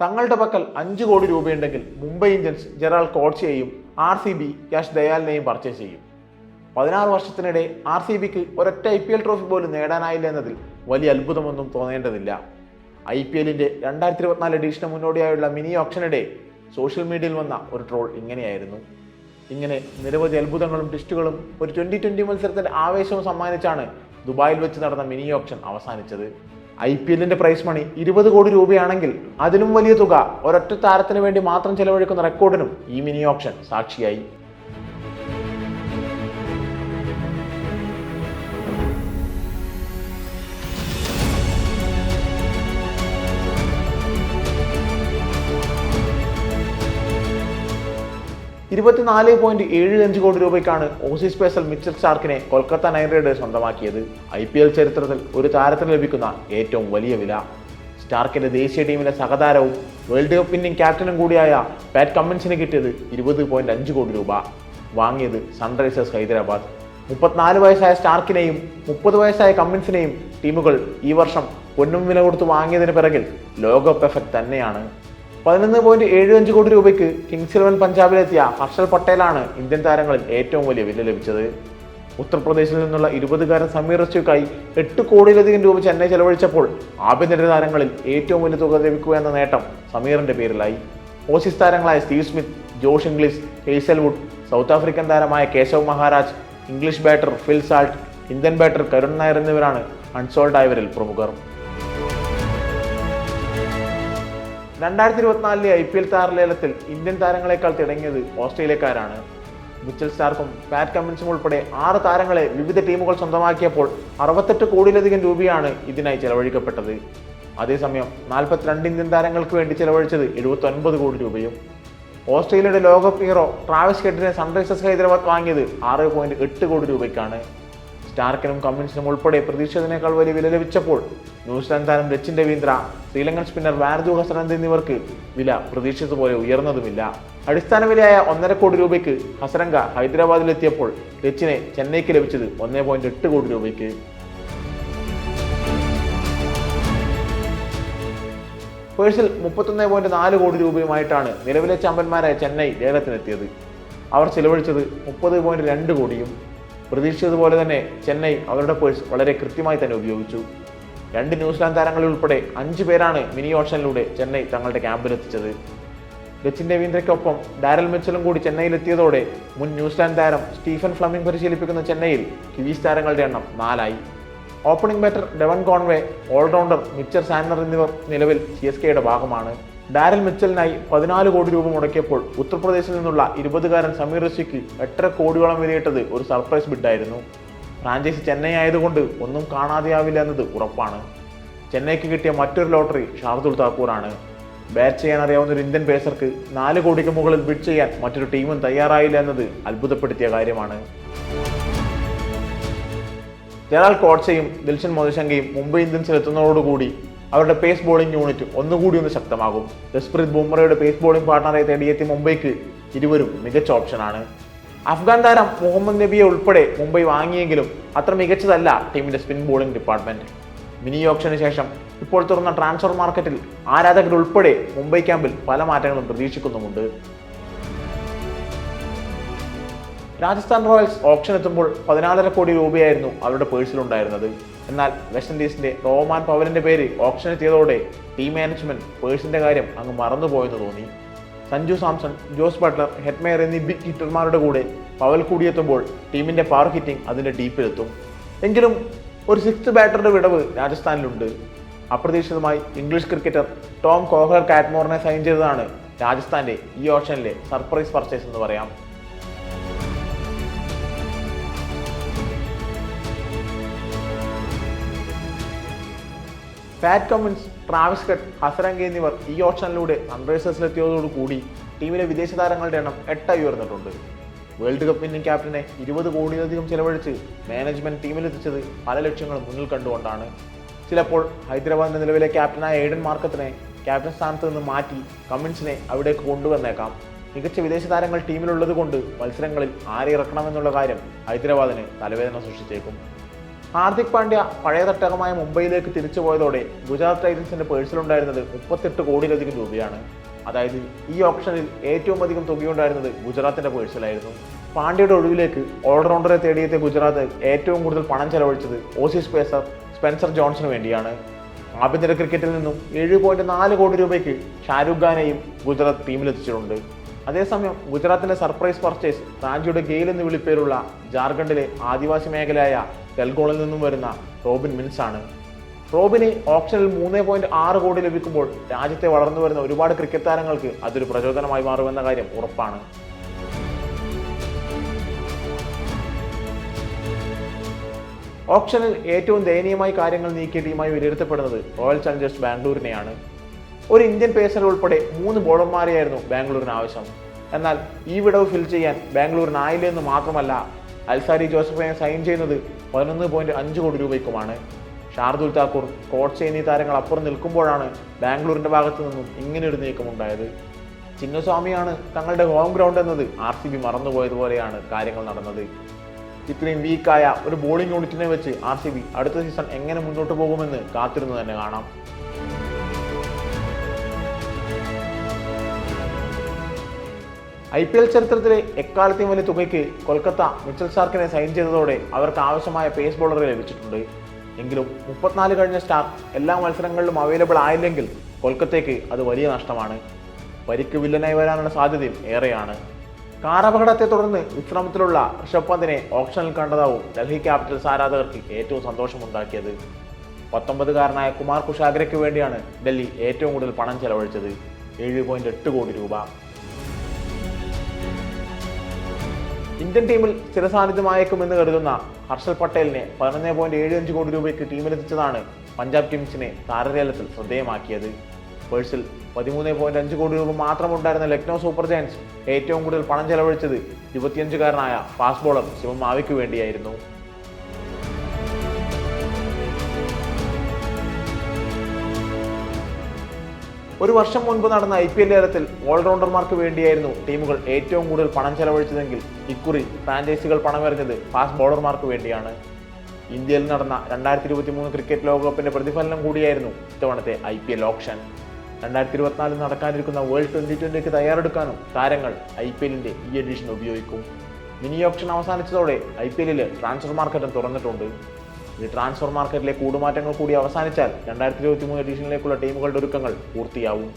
തങ്ങളുടെ പക്കൽ അഞ്ച് കോടി രൂപയുണ്ടെങ്കിൽ മുംബൈ ഇന്ത്യൻസ് ജെറാൾ കോട്സിയെയും ആർ സി ബി യാഷ് ദയാലിനെയും പർച്ചേസ് ചെയ്യും. പതിനാറ് വർഷത്തിനിടെ ആർ സി ബിക്ക് ഒരൊറ്റ ഐ പി എൽ ട്രോഫി പോലും നേടാനായില്ല എന്നതിൽ വലിയ അത്ഭുതമൊന്നും തോന്നേണ്ടതില്ല. ഐ പി എല്ലിന്റെ രണ്ടായിരത്തി ഇരുപത്തിനാല് എഡീഷന് മുന്നോടിയായുള്ള മിനി ഓപ്ഷനിടെ സോഷ്യൽ മീഡിയയിൽ വന്ന ഒരു ട്രോൾ ഇങ്ങനെയായിരുന്നു. ഇങ്ങനെ നിരവധി അത്ഭുതങ്ങളും ടിസ്റ്റുകളും ഒരു ട്വന്റി ട്വന്റി മത്സരത്തിന്റെ ആവേശവും സമ്മാനിച്ചാണ് ദുബായിൽ വെച്ച് നടന്ന മിനി ഓപ്ഷൻ അവസാനിച്ചത്. ഐ പി എല്ലിന്റെ പ്രൈസ് മണി ഇരുപത് കോടി രൂപയാണെങ്കിൽ അതിലും വലിയ തുക ഒരൊറ്റ താരത്തിന് വേണ്ടി മാത്രം ചെലവഴിക്കുന്ന റെക്കോർഡിനും ഈ മിനി ഓപ്ഷൻ സാക്ഷിയായി. ഇരുപത്തിനാല് പോയിന്റ് ഏഴ് അഞ്ച് കോടി രൂപയ്ക്കാണ് ഓസി സ്പെഷ്യൽ മിച്ചൽ സ്റ്റാർക്കിനെ കൊൽക്കത്ത നൈറ്റ് റൈഡേഴ്സ് സ്വന്തമാക്കിയത്. ഐ പി എൽ ചരിത്രത്തിൽ ഒരു താരത്തിന് ലഭിക്കുന്ന ഏറ്റവും വലിയ വില. സ്റ്റാർക്കിന്റെ ദേശീയ ടീമിലെ സഹതാരവും വേൾഡ് കപ്പ് ഇന്ത്യൻ ക്യാപ്റ്റനും കൂടിയായ പാറ്റ് കമ്മിൻസിന് കിട്ടിയത് ഇരുപത് പോയിന്റ് അഞ്ച് കോടി രൂപ. വാങ്ങിയത് സൺറൈസേഴ്സ് ഹൈദരാബാദ്. മുപ്പത്തിനാല് വയസ്സായ സ്റ്റാർക്കിനെയും മുപ്പത് വയസ്സായ കമ്മിൻസിനെയും ടീമുകൾ ഈ വർഷം പൊന്നും വില കൊടുത്ത് വാങ്ങിയതിന് പിറകിൽ ലോകകപ്പ് എഫക്ട് തന്നെയാണ്. പതിനൊന്ന് പോയിന്റ് ഏഴ് അഞ്ച് കോടി രൂപയ്ക്ക് കിങ്സ് ഇലവൻ പഞ്ചാബിലെത്തിയ ഹർഷൽ പട്ടേലാണ് ഇന്ത്യൻ താരങ്ങളിൽ ഏറ്റവും വലിയ വില ലഭിച്ചത്. ഉത്തർപ്രദേശിൽ നിന്നുള്ള ഇരുപതുകാരൻ സമീർ റസ്റ്റുക്കായി എട്ട് കോടിയിലധികം രൂപ ചെന്നൈ ചെലവഴിച്ചപ്പോൾ ആഭ്യന്തര താരങ്ങളിൽ ഏറ്റവും വലിയ തുക ലഭിക്കുക എന്ന നേട്ടം സമീറിന്റെ പേരിലായി. ഓസീസ് താരങ്ങളായ Steve Smith Josh Inglis Hazlewood South African താരമായ Keshav Maharaj English batter Phil Salt Indian batter Karun Nair എന്നിവരാണ് അൺസോൾഡ് ആയവരിൽ പ്രമുഖർ. രണ്ടായിരത്തി ഐ പി എൽ താരലേലത്തിൽ ഇന്ത്യൻ താരങ്ങളെക്കാൾ തിടങ്ങിയത് ഓസ്ട്രേലിയക്കാരാണ്. മിച്ചൽ സ്റ്റാർക്കും പാറ്റ് കമ്മിൻസും ഉൾപ്പെടെ ആറ് താരങ്ങളെ വിവിധ ടീമുകൾ സ്വന്തമാക്കിയപ്പോൾ അറുപത്തെട്ട് കോടിയിലധികം രൂപയാണ് ഇതിനായി ചെലവഴിക്കപ്പെട്ടത്. അതേസമയം നാൽപ്പത്തിരണ്ട് ഇന്ത്യൻ താരങ്ങൾക്ക് വേണ്ടി ചെലവഴിച്ചത് എഴുപത്തി ഒൻപത് കോടി രൂപയും ഓസ്ട്രേലിയയുടെ ലോകകപ്പ് ഹീറോ ട്രാവിസ് കെട്ടിനെ സൺറൈസേഴ്സ് ഹൈദരാബാദ് വാങ്ങിയത് ആറ് പോയിന്റ് എട്ട് കോടി രൂപയ്ക്കാണ്. സ്റ്റാർക്കിനും കമ്മിൻസിനും ഉൾപ്പെടെ പ്രതീക്ഷിച്ചതിനേക്കാൾ വലിയ വില ലഭിച്ചപ്പോൾ ന്യൂസിലാൻഡ് താരം രച്ചിൻ രവീന്ദ്ര ശ്രീലങ്കൻ സ്പിന്നർ വാരദു ഹസനന്ദ് എന്നിവർക്ക് വില പ്രതീക്ഷിച്ചതുപോലെ ഉയർന്നതുമില്ല. അടിസ്ഥാന വിലയായ ഒന്നര കോടി രൂപയ്ക്ക് ഹസരംഗ ഹൈദരാബാദിലെത്തിയപ്പോൾ രച്ചിനെ ചെന്നൈക്ക് ലഭിച്ചത് ഒന്നേ പോയിന്റ് എട്ട് കോടി രൂപയ്ക്ക്. പേഴ്സിൽ മുപ്പത്തൊന്ന് പോയിന്റ് നാല് കോടി രൂപയുമായിട്ടാണ് നിലവിലെ ചാമ്പ്യന്മാരായ ചെന്നൈ ലേലത്തിനെത്തിയത്. അവർ ചെലവഴിച്ചത് മുപ്പത് പോയിന്റ് രണ്ട് കോടിയും പ്രതീക്ഷിച്ചതുപോലെ തന്നെ ചെന്നൈ അവരുടെ പേഴ്സ് വളരെ കൃത്യമായി തന്നെ ഉപയോഗിച്ചു. രണ്ട് ന്യൂസിലാൻഡ് താരങ്ങളിൽ ഉൾപ്പെടെ അഞ്ച് പേരാണ് മിനി ഓപ്ഷനിലൂടെ ചെന്നൈ തങ്ങളുടെ ക്യാമ്പിലെത്തിച്ചത്. രച്ചിൻ രവീന്ദ്രയ്ക്കൊപ്പം ഡാരൽ മിച്ചലും കൂടി ചെന്നൈയിലെത്തിയതോടെ മുൻ ന്യൂസിലാൻഡ് താരം സ്റ്റീഫൻ ഫ്ലമിംഗ് പരിശീലിപ്പിക്കുന്ന ചെന്നൈയിൽ കിവീസ് താരങ്ങളുടെ എണ്ണം നാലായി. Opening batter Devon Conway all rounder Mitchell Santner എന്നിവർ നിലവിൽ സി എസ് കെയുടെ ഭാഗമാണ്. ഡാരൽ മിച്ചലിനായി പതിനാല് കോടി രൂപ മുടക്കിയപ്പോൾ ഉത്തർപ്രദേശിൽ നിന്നുള്ള ഇരുപതുകാരൻ സമീർ റസിക്ക് എട്ടര കോടിയോളം വിലയിട്ടത് ഒരു സർപ്രൈസ് ബിഡായിരുന്നു. ഫ്രാഞ്ചൈസി ചെന്നൈ ആയതുകൊണ്ട് ഒന്നും കാണാതെയാവില്ല എന്നത് ഉറപ്പാണ്. ചെന്നൈക്ക് കിട്ടിയ മറ്റൊരു ലോട്ടറി ഷാർദുൽ താക്കൂറാണ്. ബാറ്റ് ചെയ്യാൻ അറിയാവുന്ന ഒരു ഇന്ത്യൻ പേസർക്ക് നാല് കോടിക്ക് മുകളിൽ ബിഡ് ചെയ്യാൻ മറ്റൊരു ടീമും തയ്യാറായില്ല എന്നത് അത്ഭുതപ്പെടുത്തിയ കാര്യമാണ്. ജെറാൾ കോട്സയും ദിൽഷൻ മോദശങ്കയും മുംബൈ ഇന്ത്യൻസിൽ എത്തുന്നതോടുകൂടി അവരുടെ പേസ് ബോളിംഗ് യൂണിറ്റ് ഒന്നുകൂടി ഒന്ന് ശക്തമാകും. ജസ്പ്രീത് ബുംറയുടെ പേസ് ബോളിംഗ് പാർട്ണറെ തേടിയെത്തി മുംബൈക്ക് ഇരുവരും മികച്ച ഓപ്ഷനാണ് അഫ്ഗാൻ താരം മുഹമ്മദ് നബിയെ ഉൾപ്പെടെ മുംബൈ വാങ്ങിയെങ്കിലും അത്ര മികച്ചതല്ല ടീമിന്റെ സ്പിൻ ബോളിംഗ് ഡിപ്പാർട്ട്മെന്റ് മിനി ഓപ്ഷന് ശേഷം ഇപ്പോൾ തുറന്ന ട്രാൻസ്ഫർ മാർക്കറ്റിൽ ആരാധകരുൾപ്പെടെ മുംബൈ ക്യാമ്പിൽ പല മാറ്റങ്ങളും പ്രതീക്ഷിക്കുന്നുമുണ്ട്. രാജസ്ഥാൻ റോയൽസ് ഓപ്ഷൻ എത്തുമ്പോൾ പതിനാലര കോടി രൂപയായിരുന്നു അവരുടെ പേഴ്സിലുണ്ടായിരുന്നത് എന്നാൽ വെസ്റ്റ് ഇൻഡീസിന്റെ റോമാൻ പവലിന്റെ പേര് ഓപ്ഷൻ ചെയ്തതോടെ ടീം മാനേജ്മെന്റ് പേഴ്സിന്റെ കാര്യം അങ്ങ് മറന്നുപോയെന്ന് തോന്നി. Sanju Samson Jos Buttler Hetmyer എന്നീ ബിഗ് ഹിറ്റർമാരുടെ കൂടെ പവൽ കൂടിയെത്തുമ്പോൾ ടീമിന്റെ പവർ ഹിറ്റിംഗ് അതിന്റെ ഡീപ്പിലെത്തും എങ്കിലും ഒരു സിക്സ് ബാറ്ററുടെ വിടവ് രാജസ്ഥാനിലുണ്ട്. അപ്രതീക്ഷിതമായി ഇംഗ്ലീഷ് ക്രിക്കറ്റർ ടോം കോഹ്ലർ കാറ്റ്മോറിനെ സൈൻ ചെയ്തതാണ് രാജസ്ഥാന്റെ ഈ ഓപ്ഷനിലെ സർപ്രൈസ് പർച്ചേസ് എന്ന് പറയാം. Pat Cummins Travis cut Hasaranga എന്നിവർ ഈ ഓപ്ഷനിലൂടെ സൺറൈസേഴ്സിലെത്തിയതോടുകൂടി ടീമിലെ വിദേശ താരങ്ങളുടെ എണ്ണം എട്ടായി ഉയർന്നിട്ടുണ്ട്. വേൾഡ് കപ്പ് ഇന്ത്യൻ ക്യാപ്റ്റനെ ഇരുപത് കോടിയിലധികം ചെലവഴിച്ച് മാനേജ്മെന്റ് ടീമിലെത്തിച്ചത് പല ലക്ഷ്യങ്ങളും മുന്നിൽ കണ്ടുകൊണ്ടാണ്. ചിലപ്പോൾ ഹൈദരാബാദിന്റെ നിലവിലെ ക്യാപ്റ്റനായ എയ്ഡൻ മാർക്കത്തിനെ ക്യാപ്റ്റൻ സ്ഥാനത്ത് നിന്ന് മാറ്റി കമ്മിൻസിനെ അവിടേക്ക് കൊണ്ടുവന്നേക്കാം. മികച്ച വിദേശ താരങ്ങൾ ടീമിലുള്ളത് കൊണ്ട് മത്സരങ്ങളിൽ ആരെ ഇറക്കണമെന്നുള്ള കാര്യം ഹൈദരാബാദിന് തലവേദന സൃഷ്ടിച്ചേക്കും. ഹാർദിക് പാണ്ഡ്യ പഴയ തട്ടകമായ മുംബൈയിലേക്ക് തിരിച്ചു പോയതോടെ ഗുജറാത്ത് ടൈറ്റൻസിന്റെ പേഴ്സിലുണ്ടായിരുന്നത് മുപ്പത്തെട്ട് കോടിയിലധികം രൂപയാണ്. അതായത് ഈ ഓപ്ഷനിൽ ഏറ്റവും അധികം തുകയുണ്ടായിരുന്നത് ഗുജറാത്തിന്റെ പേഴ്സിലായിരുന്നു. പാണ്ഡ്യയുടെ ഒഴിവിലേക്ക് ഓൾറൗണ്ടറെ തേടിയെത്തിയ ഗുജറാത്ത് ഏറ്റവും കൂടുതൽ പണം ചെലവഴിച്ചത് ഓസീസ് പേസർ സ്പെൻസർ ജോൺസിന് വേണ്ടിയാണ്. ആഭ്യന്തര ക്രിക്കറ്റിൽ നിന്നും ഏഴ് പോയിന്റ് നാല് കോടി രൂപയ്ക്ക് ഷാരൂഖ് ഖാനെയും ഗുജറാത്ത് ടീമിലെത്തിച്ചിട്ടുണ്ട്. അതേസമയം ഗുജറാത്തിന്റെ സർപ്രൈസ് പർച്ചേസ് റാഞ്ചിയുടെ ഗെയിൽ എന്ന് വിളിപ്പേരുള്ള ജാർഖണ്ഡിലെ ആദിവാസി മേഖലയായ തെൽഗോണിൽ നിന്നും വരുന്ന റോബിൻ മിൻസ് ആണ്. റോബിന് ഓപ്ഷനിൽ മൂന്ന് പോയിന്റ് ആറ് കോടി ലഭിക്കുമ്പോൾ രാജ്യത്തെ വളർന്നു വരുന്ന ഒരുപാട് ക്രിക്കറ്റ് താരങ്ങൾക്ക് അതൊരു പ്രചോദനമായി മാറുമെന്ന കാര്യം ഉറപ്പാണ്. ഓപ്ഷനിൽ ഏറ്റവും ദയനീയമായി കാര്യങ്ങൾ നീക്കിയ ടീമായി വിലയിരുത്തപ്പെടുന്നത് റോയൽ ചലഞ്ചേഴ്സ് ബാംഗ്ലൂരിനെയാണ്. ഒരു ഇന്ത്യൻ പേസർ ഉൾപ്പെടെ മൂന്ന് ബോളർമാരെയായിരുന്നു ബാംഗ്ലൂരിന് ആവശ്യം. എന്നാൽ ഈ വിടവ് ഫിൽ ചെയ്യാൻ ബാംഗ്ലൂരിനായില്ലെന്ന് മാത്രമല്ല അൽസാരി ജോസഫിനെ സൈൻ ചെയ്യുന്നത് പതിനൊന്ന് പോയിന്റ് അഞ്ച് കോടി രൂപയ്ക്കുമാണ്. ഷാർദുൽ താക്കൂർ കോട്സ് എന്നീ താരങ്ങൾ അപ്പുറം നിൽക്കുമ്പോഴാണ് ബാംഗ്ലൂരിന്റെ ഭാഗത്തു നിന്നും ഇങ്ങനെയൊരു നീക്കമുണ്ടായത്. ചിന്നസ്വാമിയാണ് തങ്ങളുടെ ഹോം ഗ്രൗണ്ട് എന്നത് ആർ സി ബി മറന്നുപോയതുപോലെയാണ് കാര്യങ്ങൾ നടന്നത്. ഇത്രയും വീക്കായ ഒരു ബോളിംഗ് യൂണിറ്റിനെ വെച്ച് ആർ സി ബി അടുത്ത സീസൺ എങ്ങനെ മുന്നോട്ട് പോകുമെന്ന് കാത്തിരുന്നു തന്നെ കാണാം. ഐ പി എൽ ചരിത്രത്തിലെ എക്കാലത്തെയും വലിയ തുകയ്ക്ക് കൊൽക്കത്ത മിച്ചൽ സാർക്കിനെ സൈൻ ചെയ്തതോടെ അവർക്ക് ആവശ്യമായ പേസ് ബോളറെ ലഭിച്ചിട്ടുണ്ട്. എങ്കിലും മുപ്പത്തിനാല് കഴിഞ്ഞ സ്റ്റാർ എല്ലാ മത്സരങ്ങളിലും അവൈലബിൾ ആയില്ലെങ്കിൽ കൊൽക്കത്തയ്ക്ക് അത് വലിയ നഷ്ടമാണ്. പരിക്ക് വില്ലനായി വരാനുള്ള സാധ്യതയും ഏറെയാണ്. കാർ അപകടത്തെ തുടർന്ന് വിശ്രമത്തിലുള്ള ഋഷഭ് പന്തിനെ ഓപ്ഷനിൽ കണ്ടതാവും ഡൽഹി ക്യാപിറ്റൽസ് ആരാധകർക്ക് ഏറ്റവും സന്തോഷമുണ്ടാക്കിയത്. പത്തൊമ്പതുകാരനായ കുമാർ കുഷാഗ്രയ്ക്ക് വേണ്ടിയാണ് ഡൽഹി ഏറ്റവും കൂടുതൽ പണം ചെലവഴിച്ചത്. ഏഴ് പോയിന്റ് എട്ട് കോടി രൂപ. ഇന്ത്യൻ ടീമിൽ സ്ഥിരസാന്നിധ്യമായേക്കുമെന്ന് കരുതുന്ന ഹർഷൽ പട്ടേലിനെ പതിനൊന്ന് പോയിന്റ് ഏഴ് അഞ്ച് കോടി രൂപയ്ക്ക് ടീമിലെത്തിച്ചതാണ് പഞ്ചാബ് ടീംസിനെ താരലേലത്തിൽ ശ്രദ്ധേയമാക്കിയത്. പേഴ്സിൽ പതിമൂന്ന് പോയിന്റ് അഞ്ച് കോടി രൂപ മാത്രമുണ്ടായിരുന്ന ലക്നൗ സൂപ്പർ ജയൻസ് ഏറ്റവും കൂടുതൽ പണം ചെലവഴിച്ചത് ഇരുപത്തിയഞ്ചുകാരനായ ഫാസ്റ്റ് ബോളർ ശിവം മാവിക്ക് വേണ്ടിയായിരുന്നു. ഒരു വർഷം മുൻപ് നടന്ന ഐ പി എൽ ലേലത്തിൽ ഓൾറൗണ്ടർമാർക്ക് വേണ്ടിയായിരുന്നു ടീമുകൾ ഏറ്റവും കൂടുതൽ പണം ചെലവഴിച്ചതെങ്കിൽ ഇക്കുറി ഫ്രാഞ്ചൈസികൾ പണമെറിഞ്ഞത് ഫാസ്റ്റ് ബോളർമാർക്ക് വേണ്ടിയാണ്. ഇന്ത്യയിൽ നടന്ന രണ്ടായിരത്തി ഇരുപത്തി മൂന്ന് ക്രിക്കറ്റ് ലോകകപ്പിന്റെ പ്രതിഫലനം കൂടിയായിരുന്നു ഇത്തവണത്തെ ഐ പി എൽ ഓപ്ഷൻ രണ്ടായിരത്തി ഇരുപത്തിനാലിൽ നടക്കാനിരിക്കുന്ന വേൾഡ് ട്വന്റി ട്വന്റിക്ക് തയ്യാറെടുക്കാനും താരങ്ങൾ ഐ പി എല്ലിന്റെ ഈ എഡിഷൻ ഉപയോഗിക്കും. മിനി ഓപ്ഷൻ അവസാനിച്ചതോടെ ഐ പി എല്ലിൽ ട്രാൻസ്ഫർ മാർക്കറ്റും തുറന്നിട്ടുണ്ട്. ഈ ട്രാൻസ്ഫർ മാർക്കറ്റിലെ കൂടുമാറ്റങ്ങൾ കൂടി അവസാനിച്ചാൽ രണ്ടായിരത്തി ഇരുപത്തി മൂന്ന് എഡീഷനിലേക്കുള്ള ടീമുകളുടെ ഒരുക്കങ്ങൾ പൂർത്തിയാവും.